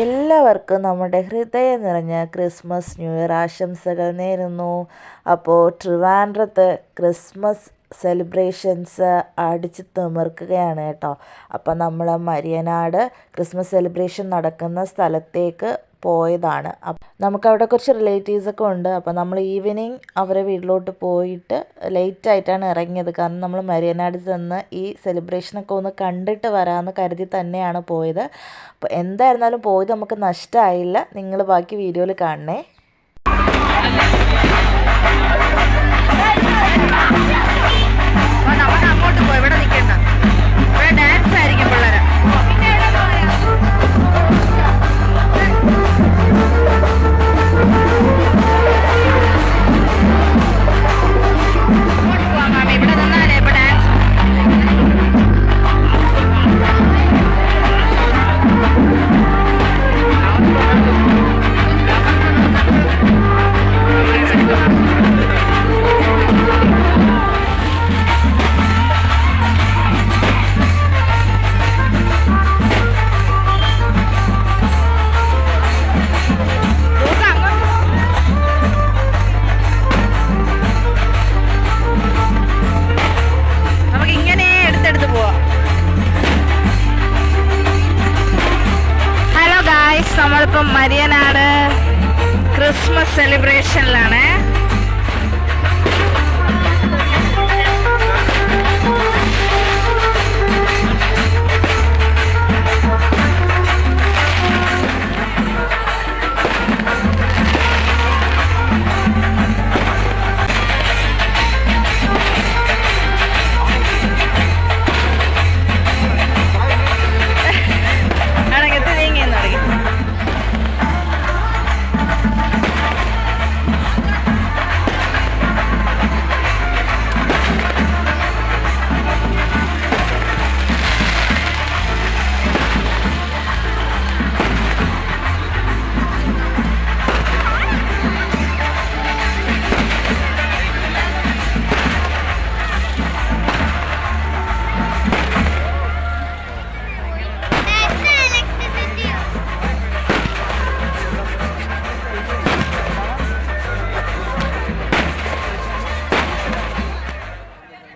എല്ലാവർക്കും നമ്മുടെ ഹൃദയം നിറഞ്ഞ ക്രിസ്മസ് ന്യൂ ഇയർ ആശംസകൾ നേരുന്നു. അപ്പോൾ ട്രിവാൻഡ്രത്ത് ക്രിസ്മസ് സെലിബ്രേഷൻസ് അടിച്ച് തിമിർക്കുകയാണ് കേട്ടോ. അപ്പം നമ്മൾ മരിയനാട് ക്രിസ്മസ് സെലിബ്രേഷൻ നടക്കുന്ന സ്ഥലത്തേക്ക് പോയതാണ്. നമുക്ക് നമുക്കവിടെ കുറച്ച് റിലേറ്റീവ്സൊക്കെ ഉണ്ട്. അപ്പോൾ നമ്മൾ ഈവനിങ് അവരെ വീട്ടിലോട്ട് പോയിട്ട് ലേറ്റ് ആയിട്ടാണ് ഇറങ്ങിയത്. കാരണം നമ്മൾ മരിയനാട് ചെന്ന് ഈ സെലിബ്രേഷനൊക്കെ ഒന്ന് കണ്ടിട്ട് വരാമെന്ന് കരുതി തന്നെയാണ് പോയത്. അപ്പോൾ എന്തായിരുന്നാലും പോയത് നമുക്ക് നഷ്ടമായില്ല നിങ്ങൾ ബാക്കി വീഡിയോയിൽ കാണണേ. നമ്മളിപ്പം മരിയനാട് ക്രിസ്മസ് സെലിബ്രേഷനിലാണ്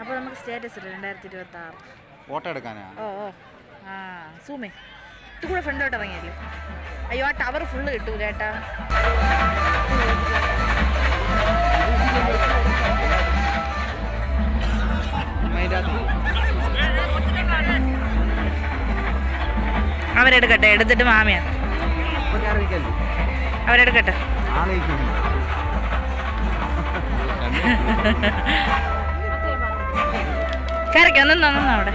അപ്പോൾ നമുക്ക് സ്റ്റേറ്റസ് ഇല്ല? രണ്ടായിരത്തി ഇരുപത്തി ആറ് ഫോട്ടോ എടുക്കാനാ? ഓ ഓ. ആ സൂമേ ഇത് കൂടെ ഫ്രണ്ടോട്ട് ഇറങ്ങിയല്ലേ? അയ്യോ ആ ടവർ ഫുള്ള് കിട്ടൂല ഏട്ടാ? അവരെടുക്കട്ടെ എടുത്തിട്ട് മാമിയാ. അവരെടുക്കട്ടെ. നിന്നോ നിന്നോ അവിടെ?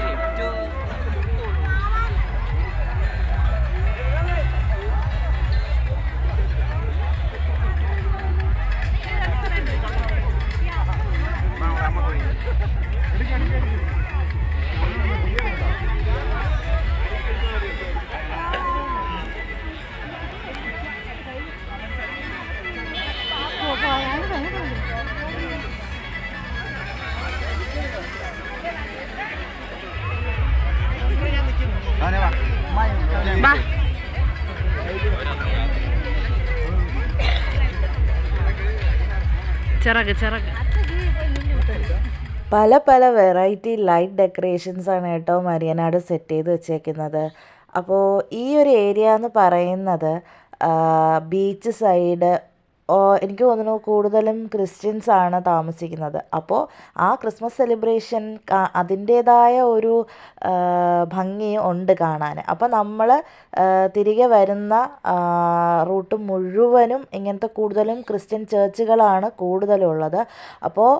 പല പല വെറൈറ്റി ലൈറ്റ് ഡെക്കറേഷൻസ് ആണ് കേട്ടോ മരിയനാട് സെറ്റ് ചെയ്ത് വെച്ചേക്കുന്നത്. അപ്പോൾ ഈ ഒരു ഏരിയ എന്ന് പറയുന്നത് ബീച്ച് സൈഡ് എനിക്ക് തോന്നുന്നു കൂടുതലും ക്രിസ്ത്യൻസ് ആണ് താമസിക്കുന്നത്. അപ്പോൾ ആ ക്രിസ്മസ് സെലിബ്രേഷൻ അതിന്റേതായ ഒരു ഭംഗി ഉണ്ട് കാണാൻ. അപ്പോൾ നമ്മൾ തിരികെ വരുന്ന റൂട്ട് മുഴുവനും ഇങ്ങനത്തെ കൂടുതലും ക്രിസ്ത്യൻ ചേർച്ചുകളാണ് കൂടുതലുള്ളത്. അപ്പോൾ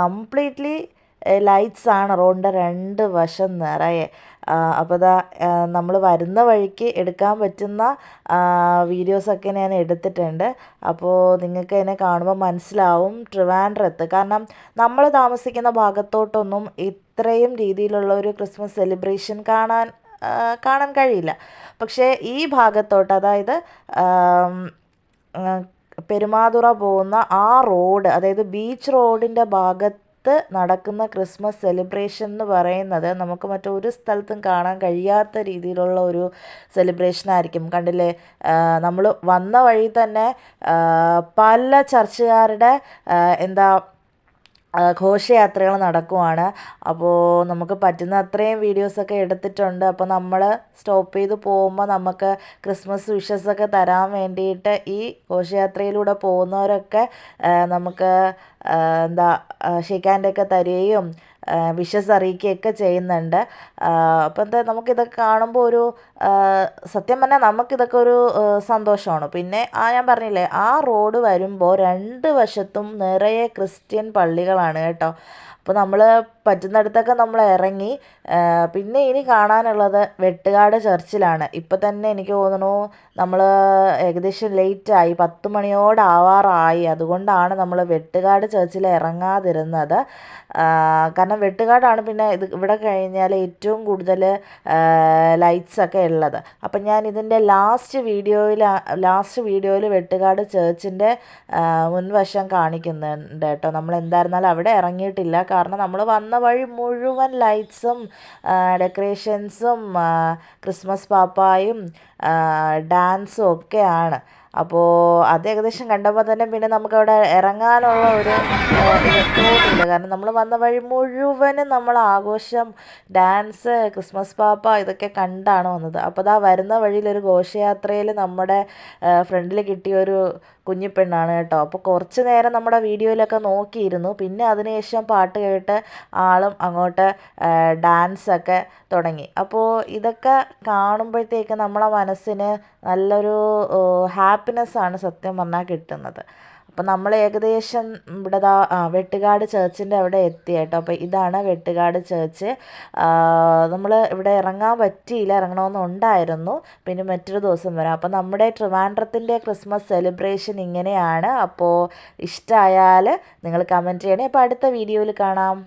കംപ്ലീറ്റ്ലി ലൈറ്റ്സ് ആണ്. റോഡിന്റെ രണ്ട് വശം നിറയെ. അപ്പോൾ ഇതാ നമ്മൾ വരുന്ന വഴിക്ക് എടുക്കാൻ പറ്റുന്ന വീഡിയോസൊക്കെ ഞാൻ എടുത്തിട്ടുണ്ട്. അപ്പോൾ നിങ്ങൾക്ക് എന്നെ കാണുമ്പോൾ മനസ്സിലാവും ട്രിവാൻഡ്രത്ത്. കാരണം നമ്മൾ താമസിക്കുന്ന ഭാഗത്തോട്ടൊന്നും ഇത്രയും രീതിയിലുള്ള ഒരു ക്രിസ്മസ് സെലിബ്രേഷൻ കാണാൻ കാണാൻ കഴിയില്ല. പക്ഷേ ഈ ഭാഗത്തോട്ട് അതായത് പെരുമാതുറ പോകുന്ന ആ റോഡ് അതായത് ബീച്ച് റോഡിന്റെ ഭാഗത്ത് സ്ഥലത്ത് നടക്കുന്ന ക്രിസ്മസ് സെലിബ്രേഷൻ എന്ന് പറയുന്നത് നമുക്ക് മറ്റൊരു സ്ഥലത്തും കാണാൻ കഴിയാത്ത രീതിയിലുള്ള ഒരു സെലിബ്രേഷൻ ആയിരിക്കും. കണ്ടില്ലേ? നമ്മൾ വന്ന വഴി തന്നെ പല ചർച്ചുകാരുടെ എന്താ ഘോഷയാത്രകൾ നടക്കുവാണ്. അപ്പോൾ നമുക്ക് പറ്റുന്ന അത്രയും വീഡിയോസൊക്കെ എടുത്തിട്ടുണ്ട്. അപ്പോൾ നമ്മൾ സ്റ്റോപ്പ് ചെയ്ത് പോകുമ്പോൾ നമുക്ക് ക്രിസ്മസ് വിഷസ് ഒക്കെ തരാൻ വേണ്ടിയിട്ട് ഈ ഘോഷയാത്രയിലൂടെ പോകുന്നവരൊക്കെ നമുക്ക് എന്താ ഷേക്ക് ഒക്കെ തരികയും വിഷസ് അറിയിക്കുകയൊക്കെ ചെയ്യുന്നുണ്ട്. അപ്പോൾ എന്താ നമുക്കിതൊക്കെ കാണുമ്പോൾ ഒരു സത്യം പറഞ്ഞാൽ നമുക്കിതൊക്കെ ഒരു സന്തോഷമാണ്. പിന്നെ ആ ഞാൻ പറഞ്ഞില്ലേ ആ റോഡ് വരുമ്പോൾ രണ്ട് വശത്തും നിറയെ ക്രിസ്ത്യൻ പള്ളികളാണ് കേട്ടോ. അപ്പോൾ നമ്മൾ പറ്റുന്നിടത്തൊക്കെ നമ്മൾ ഇറങ്ങി പിന്നെ ഇനി കാണാനുള്ളത് വെട്ടുകാട് ചർച്ചിലാണ്. ഇപ്പം തന്നെ എനിക്ക് തോന്നുന്നു നമ്മൾ ഏകദേശം ലേറ്റായി പത്ത് മണിയോടാവാറായി അതുകൊണ്ടാണ് നമ്മൾ വെട്ടുകാട് ചർച്ചിൽ ഇറങ്ങാതിരുന്നത്. കാരണം വെട്ടുകാടാണ് പിന്നെ ഇത് ഇവിടെ കഴിഞ്ഞാൽ ഏറ്റവും കൂടുതൽ ലൈറ്റ്സ് ഒക്കെ ഉള്ളത്. അപ്പം ഞാൻ ഇതിന്റെ ലാസ്റ്റ് വീഡിയോയിൽ ലാസ്റ്റ് വീഡിയോയിൽ വെട്ടുകാട് ചേർച്ചിന്റെ മുൻവശം കാണിക്കുന്നുണ്ട് കേട്ടോ. നമ്മൾ എന്തായിരുന്നാലും അവിടെ ഇറങ്ങിയിട്ടില്ല. കാരണം നമ്മൾ വന്ന വഴി മുഴുവൻ ലൈറ്റ്സും ഡെക്കറേഷൻസും ക്രിസ്മസ് പാപ്പായും ഡാൻസും ഒക്കെയാണ്. അപ്പോൾ അത് ഏകദേശം കണ്ടപ്പോൾ തന്നെ പിന്നെ നമുക്കവിടെ ഇറങ്ങാനുള്ള ഒരു തോന്നില്ല കാരണം നമ്മൾ വന്ന വഴി മുഴുവനും നമ്മൾ ആഘോഷം ഡാൻസ് ക്രിസ്മസ് പാപ്പ ഇതൊക്കെ കണ്ടാണ് വന്നത്. അപ്പോൾ ഇതാ വരുന്ന വഴിയിൽ ഒരു ഘോഷയാത്രയിൽ നമ്മുടെ ഫ്രണ്ടിൽ കിട്ടിയ ഒരു കുഞ്ഞിപ്പെണ്ണാണ് കേട്ടോ. അപ്പോൾ കുറച്ച് നേരം നമ്മുടെ വീഡിയോയിലൊക്കെ നോക്കിയിരുന്നു. പിന്നെ അതിനുശേഷം പാട്ട് കേട്ട് ആളും അങ്ങോട്ട് ഡാൻസൊക്കെ തുടങ്ങി. അപ്പോൾ ഇതൊക്കെ കാണുമ്പോഴത്തേക്ക് നമ്മളെ മനസ്സിന് നല്ലൊരു ഹാപ്പിനെസ്സാണ് സത്യം പറഞ്ഞാൽ കിട്ടുന്നത്. അപ്പോൾ നമ്മൾ ഏകദേശം ഇവിടെ ദാ വെട്ടുകാട് ചേർച്ചിന്റെ അവിടെ എത്തി കേട്ടോ. അപ്പോൾ ഇതാണ് വെട്ടുകാട് ചേർച്ച് നമ്മൾ ഇവിടെ ഇറങ്ങാൻ പറ്റിയില്ല ഇറങ്ങണമെന്നുണ്ടായിരുന്നു പിന്നെ മറ്റൊരു ദിവസം വരാം. അപ്പോൾ നമ്മുടെ ട്രിവാൻഡ്രത്തിന്റെ ക്രിസ്മസ് സെലിബ്രേഷൻ ഇങ്ങനെയാണ്. അപ്പോൾ ഇഷ്ടമായാൽ നിങ്ങൾ കമന്റ് ചെയ്യണേ. അപ്പോൾ അടുത്ത വീഡിയോയിൽ കാണാം.